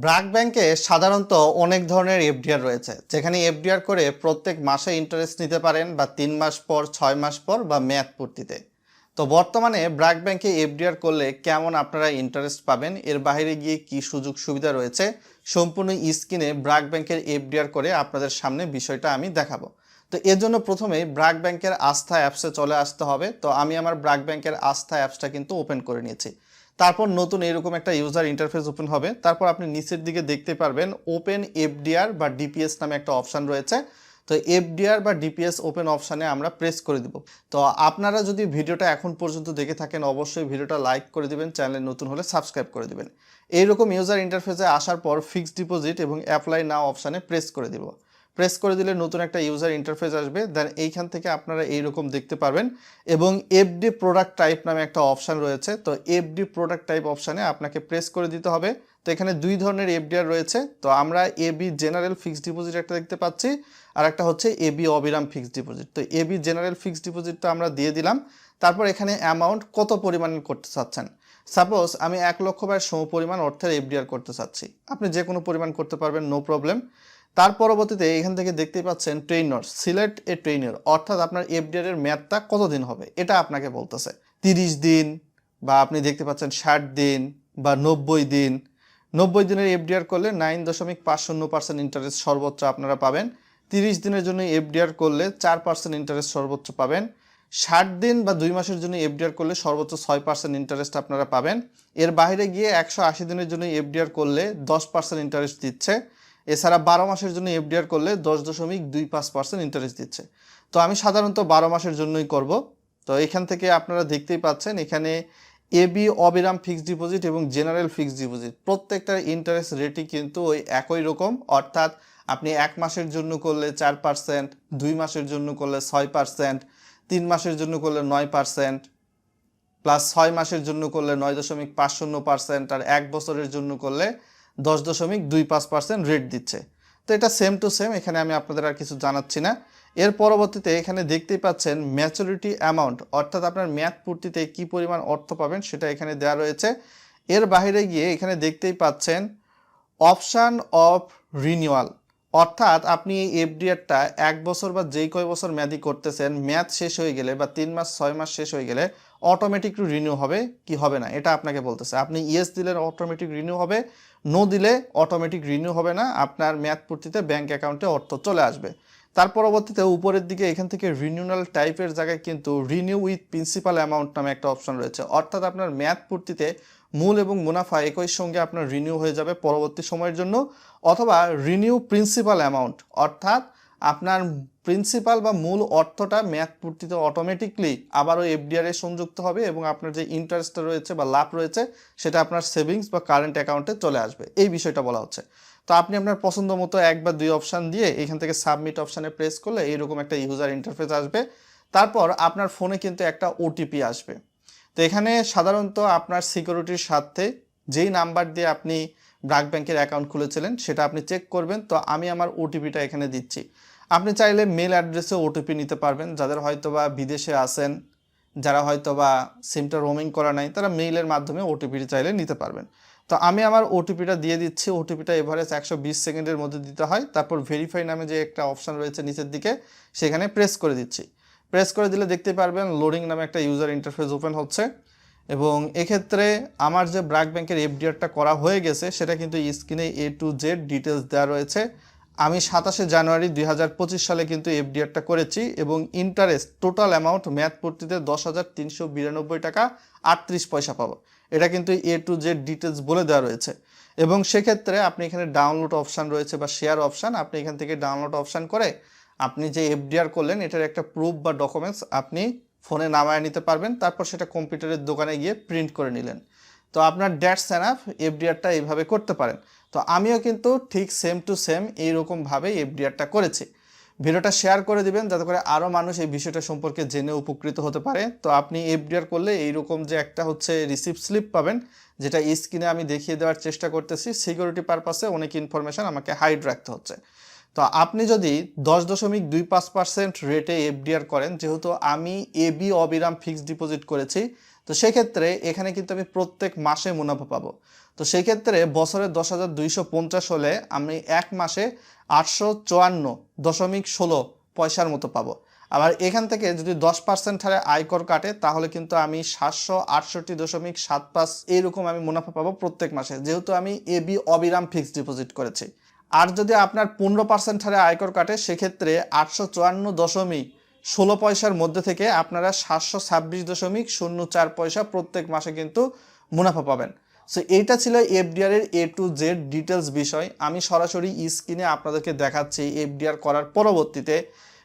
ব্র্যাক ব্যাংকে সাধারণত অনেক ধরনের এফডিআর রয়েছে, যেখানে এফডিআর করে প্রত্যেক মাসে ইন্টারেস্ট নিতে পারেন বা তিন মাস পর, ছয় মাস পর বা মেয়াদ পূর্তিতে। তো বর্তমানে ব্র্যাক ব্যাংকে এফডিআর করলে কেমন আপনারা ইন্টারেস্ট পাবেন, এর বাইরে গিয়ে কি সুযোগ সুবিধা রয়েছে, সম্পূর্ণ স্ক্রিনে ব্র্যাক ব্যাংকের এফডিআর করে আপনাদের সামনে বিষয়টা আমি দেখাবো। তো এর জন্য প্রথমেই ব্র্যাক ব্যাংকের আস্থা অ্যাপসে চলে আসতে হবে। তো আমি আমার ব্র্যাক ব্যাংকের আস্থা অ্যাপসটা কিন্তু ওপেন করে নিয়েছি। তারপর নতুন এরকম একটা ইউজার ইন্টারফেস ওপেন হবে। তারপর আপনি নিচের দিকে দেখতে পারবেন ওপেন এফডিআর বা ডিপিএস নামে একটা অপশান রয়েছে। তো এফডিআর বা ডিপিএস ওপেন অপশানে আমরা প্রেস করে দিব। তো আপনারা যদি ভিডিওটা এখন পর্যন্ত দেখে থাকেন, অবশ্যই ভিডিওটা লাইক করে দিবেন চ্যানেলে নতুন হলে সাবস্ক্রাইব করে দিবেন। এইরকম ইউজার ইন্টারফেসে আসার পর ফিক্সড ডিপোজিট এবং অ্যাপ্লাই নাও অপশানে প্রেস করে দিব। প্রেস করে দিলে নতুন একটা ইউজার ইন্টারফেস আসবে দেন এইখান থেকে আপনারা এইরকম দেখতে পারবেন। এবং এফডি প্রোডাক্ট টাইপ নামে একটা অপশান রয়েছে, তো এফডি প্রোডাক্ট টাইপ অপশানে আপনাকে প্রেস করে দিতে হবে। তো এখানে দুই ধরনের এফডিআর রয়েছে, তো আমরা এবি জেনারেল ফিক্সড ডিপোজিট একটা দেখতে পাচ্ছি, আর একটা হচ্ছে এবি অবিরাম ফিক্সড ডিপোজিট তো এবি জেনারেল ফিক্সড ডিপোজিটটা আমরা দিয়ে দিলাম, তারপর এখানে অ্যামাউন্ট কত পরিমাণ করতে চাচ্ছেন? সাপোজ আমি এক লক্ষ বা সম পরিমাণ অর্থের এফডিআর করতে চাচ্ছি। আপনি যে কোনো পরিমাণ করতে পারবেন নো প্রবলেম তার পরবর্তীতে এখান থেকে দেখতে পাচ্ছেন ট্রেইনার সিলেক্ট এ ট্রেইনার অর্থাৎ আপনার এফডিআর এর মেয়াদটা কতদিন হবে? এটা আপনাকে বলতেছে। তিরিশ দিন বা আপনি দেখতে পাচ্ছেন ষাট দিন বা নব্বই দিন। নব্বই দিনের এফডিআর করলে নাইন দশমিক পাঁচ শূন্য পার্সেন্ট ইন্টারেস্ট সর্বোচ্চ আপনারা পাবেন। তিরিশ দিনের জন্য এফডিআর করলে চার পার্সেন্ট ইন্টারেস্ট সর্বোচ্চ পাবেন। ষাট দিন বা দুই মাসের জন্য এফডিআর করলে সর্বোচ্চ ছয় পার্সেন্ট ইন্টারেস্ট আপনারা পাবেন। এর বাইরে গিয়ে একশো আশি দিনের জন্য এফডিআর করলে দশ পার্সেন্ট ইন্টারেস্ট দিচ্ছে। এছাড়া বারো মাসের জন্য এফডিআর করলে দশ দশমিক দুই পাঁচ পার্সেন্ট ইন্টারেস্ট দিচ্ছে। তো আমি সাধারণত বারো মাসের জন্যই করব। তো এখান থেকে আপনারা দেখতেই পাচ্ছেন, এখানে এবি অবিরাম ফিক্সড ডিপোজিট এবং জেনারেল ফিক্সড ডিপোজিট প্রত্যেকটার ইন্টারেস্ট রেটই কিন্তু ওই একই রকম। অর্থাৎ আপনি এক মাসের জন্য করলে চার পার্সেন্ট, দুই মাসের জন্য করলে ছয় পার্সেন্ট, তিন মাসের জন্য করলে নয় পার্সেন্ট প্লাস ছয় মাসের জন্য করলে নয় দশমিক পাঁচ শূন্য পার্সেন্ট, আর এক বছরের জন্য করলে দশ দশমিক দুই পাঁচ পার্সেন্ট রেট দিচ্ছে। তো এটা সেম টু সেম এখানে আমি আপনাদের আর কিছু জানাচ্ছি না। এর পরবর্তীতে এখানে দেখতেই পাচ্ছেন ম্যাচুরিটি অ্যামাউন্ট অর্থাৎ আপনার মেয়াদ পূর্তিতে কি পরিমাণ অর্থ পাবেন সেটা এখানে দেওয়া রয়েছে। এর বাইরে গিয়ে এখানে দেখতেই পাচ্ছেন অপশান অফ রিনিউয়াল অর্থাৎ আপনি এই এফডিআরটা এক বছর বা যেই কয় বছর মেয়াদি করতেছেন মেয়াদ শেষ হয়ে গেলে বা তিন মাস, ছয় মাস শেষ হয়ে গেলে অটোমেটিক রিনিউ হবে কি হবে না? এটা আপনাকে বলতেছে। আপনি ইয়েস দিলে অটোমেটিক রিনিউ হবে নো দিলে অটোমেটিক রিনিউ হবে না, আপনার মেয়াদ পূর্তিতে ব্যাঙ্ক অ্যাকাউন্টে অর্থ চলে আসবে। তার পরবর্তীতে উপরের দিকে এখান থেকে রিনিউনাল টাইপের জায়গায় কিন্তু রিনিউ উইথ প্রিন্সিপাল অ্যামাউন্ট নামে একটা অপশন রয়েছে। অর্থাৎ আপনার মেয়াদ পূর্তিতে মূল এবং মুনাফা একই সঙ্গে আপনার রিনিউ হয়ে যাবে পরবর্তী সময়ের জন্য, অথবা রিনিউ প্রিন্সিপাল অ্যামাউন্ট অর্থাৎ আপনার প্রিন্সিপাল বা মূল অর্থটা মেয়াদ পূর্তিতে অটোমেটিকলি আবারও এফডিআর এ সংযুক্ত হবে এবং আপনার যে ইন্টারেস্টটা রয়েছে বা লাভ রয়েছে, সেটা আপনার সেভিংস বা কারেন্ট অ্যাকাউন্টে চলে আসবে। এই বিষয়টা বলা হচ্ছে। তো আপনি আপনার পছন্দ মতো এক বা দুই অপশান দিয়ে এখান থেকে সাবমিট অপশানে প্রেস করলে এইরকম একটা ইউজার ইন্টারফেস আসবে। তারপর আপনার ফোনে কিন্তু একটা ওটিপি আসবে। তো এখানে সাধারণত আপনার সিকিউরিটির সাথে যেই নাম্বার দিয়ে আপনি ব্রাক ব্যাংকের অ্যাকাউন্ট খুলেছিলেন, সেটা আপনি চেক করবেন। তো আমি আমার ওটিপিটা এখানে দিচ্ছি। আপনি চাইলে মেল অ্যাড্রেসে ওটিপি নিতে পারবেন। যাদের হয়তো বা বিদেশে আছেন, যারা হয়তো বা সিমটা রোমিং করা নাই, তারা মেইলের মাধ্যমে ওটিপিটি চাইলে নিতে পারবেন। তো আমি আমার ওটিপিটা দিয়ে দিচ্ছি। ওটিপিটা এভারেজ একশো বিশ সেকেন্ডের মধ্যে দিতে হয়। তারপর ভেরিফাই নামে যে একটা অপশান রয়েছে নিচের দিকে, সেখানে প্রেস করে দিচ্ছি। প্রেস করে দিলে দেখতে পারবেন লোডিং নামে একটা ইউজার ইন্টারফেস ওপেন হচ্ছে। এবং এক্ষেত্রে আমার যে ব্র্যাক ব্যাংকের এফডিআরটা করা হয়ে গেছে, সেটা কিন্তু স্ক্রিনে এ টু জেড ডিটেলস দেওয়া রয়েছে। আমি সাতাশে জানুয়ারি দুই হাজার পঁচিশ সালে কিন্তু এফডিআরটা করেছি এবং ইন্টারেস্ট টোটাল অ্যামাউন্ট ম্যাথ পূর্তিতে দশ হাজার তিনশো বিরানব্বই টাকা আটত্রিশ পয়সা পাবো। এটা কিন্তু এ টু জেড ডিটেলস বলে দেওয়া রয়েছে। এবং সেক্ষেত্রে আপনি এখানে ডাউনলোড অপশান রয়েছে বা শেয়ার অপশান আপনি এখান থেকে ডাউনলোড অপশান করে আপনি যে এফডিআর করলেন, এটার একটা প্রুফ বা ডকুমেন্টস আপনি ফোনে নামায় নিতে পারবেন। তারপর সেটা কম্পিউটারের দোকানে গিয়ে প্রিন্ট করে নিলেন। তো আপনার ড্যাটস অ্যানাফ এফডিআরটা এইভাবে করতে পারেন। তো আমিও কিন্তু ঠিক সেম টু সেম এইরকমভাবে এফডিআরটা করেছি। ভিডিওটা শেয়ার করে দিবেন যাতে করে আরও মানুষ এই বিষয়টা সম্পর্কে জেনে উপকৃত হতে পারে। তো আপনি এফডিআর করলে এইরকম যে একটা হচ্ছে রিসিপ্ট স্লিপ পাবেন, যেটা স্ক্রিনে আমি দেখিয়ে দেওয়ার চেষ্টা করতেছি সিকিউরিটি পারপাসে অনেক ইনফরমেশন আমাকে হাইড রাখতে হচ্ছে। তো আপনি যদি দশ দশমিক দুই পাঁচ পার্সেন্ট রেটে এফডিআর করেন, যেহেতু আমি এবি অবিরাম ফিক্সড ডিপোজিট করেছি তো সেক্ষেত্রে এখানে কিন্তু আমি প্রত্যেক মাসে মুনাফা পাবো। তো সেই ক্ষেত্রে বছরে দশ হাজার দুইশো পঞ্চাশ হলে আমি এক মাসে আটশো চুয়ান্ন দশমিক ষোলো পয়সার মতো পাবো। আবার এখান থেকে যদি দশ পার্সেন্ট হারে আয়কর কাটে, তাহলে কিন্তু আমি সাতশো আটষট্টি দশমিক সাত পাঁচ এইরকম আমি মুনাফা পাবো প্রত্যেক মাসে। যেহেতু আমি A B Abiram fixed deposit করেছি। আর যদি আপনার পনেরো পার্সেন্ট হারে আয়কর কাটে, সেক্ষেত্রে আটশো চুয়ান্ন দশমিক ষোলো পয়সার মধ্যে থেকে আপনারা সাতশো ছাব্বিশ দশমিক শূন্য চার পয়সা প্রত্যেক মাসে কিন্তু মুনাফা পাবেন। সো এইটা ছিল এফডিআরের এ টু জেড ডিটেলস বিষয়। আমি সরাসরি স্ক্রিনে আপনাদেরকে দেখাচ্ছি এফডিআর করার পরবর্তীতে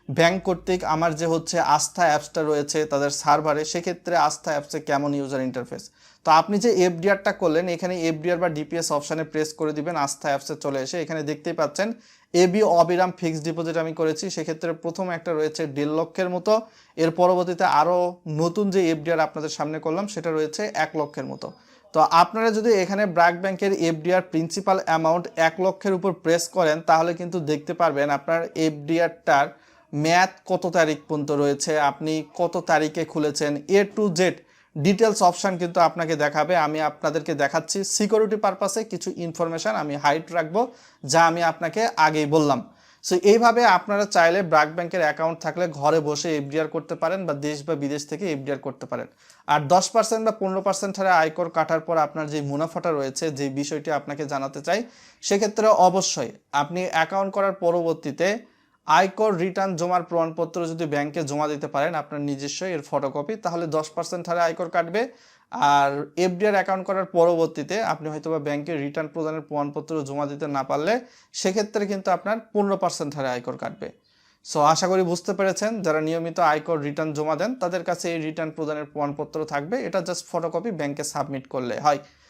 ব্যাংক কর্তৃক আমার যে হচ্ছে আস্থা অ্যাপসটা রয়েছে তাদের সার্ভারে, সেক্ষেত্রে আস্থা অ্যাপসে কেমন ইউজার ইন্টারফেস তো আপনি যে এফডিআরটা করলেন, এখানে এফডিআর বা ডিপিএস অপশানে প্রেস করে দিবেন, আস্থা অ্যাপসে চলে এসে এখানে দেখতেই পাচ্ছেন এবি অবিরাম ফিক্সড ডিপোজিট আমি করেছি, সেক্ষেত্রে প্রথম একটা রয়েছে দেড় লক্ষের মতো। এর পরবর্তীতে আরও নতুন যে এফডিআর আপনাদের সামনে করলাম, সেটা রয়েছে এক লক্ষের মতো। তো আপনারা যদি এখানে ব্র্যাক ব্যাংকের এফডিআর প্রিন্সিপাল অ্যামাউন্ট এক লক্ষের উপর প্রেস করেন, তাহলে কিন্তু দেখতে পারবেন আপনার এফডিআরটার মেয়াদ কত তারিখ পর্যন্ত রয়েছে, আপনি কত তারিখে খুলেছেন A to Z details option কিন্তু আপনাকে দেখাবে। আমি আপনাদেরকে দেখাচ্ছি। সিকিউরিটি পারপাসে কিছু ইনফরমেশান আমি হাইট রাখব, যা আমি আপনাকে আগেই বললাম। সো এইভাবে আপনারা চাইলে ব্র্যাক ব্যাংকের অ্যাকাউন্ট থাকলে ঘরে বসে এফডিআর করতে পারেন বা দেশ বা বিদেশ থেকে এফডিআর করতে পারেন। আর দশ পার্সেন্ট বা পনেরো পার্সেন্ট হারে আয়কর কাটার পর আপনার যে মুনাফাটা রয়েছে, যে বিষয়টি আপনাকে জানাতে চাই, সেক্ষেত্রে অবশ্যই আপনি অ্যাকাউন্ট করার পরবর্তীতে আয়কর রিটার্ন জমার প্রমাণপত্র যদি ব্যাংকে জমা দিতে পারেন আপনার নিজস্ব এর ফটোকপি তাহলে দশ পার্সেন্ট হারে আয়কর কাটবে। আর এফডিআর অ্যাকাউন্ট করার পরবর্তীতে আপনি হয়তো বা ব্যাংকে রিটার্ন প্রদানের প্রমাণপত্র জমা দিতে না পারলে সেক্ষেত্রে কিন্তু আপনার পনেরো পার্সেন্ট হারে আয়কর কাটবে। সো আশা করি বুঝতে পেরেছেন, যারা নিয়মিত আয়কর রিটার্ন জমা দেন, তাদের কাছে এই রিটার্ন প্রদানের প্রমাণপত্র থাকবে। এটা জাস্ট ফটোকপি ব্যাংকে সাবমিট করলে হয়।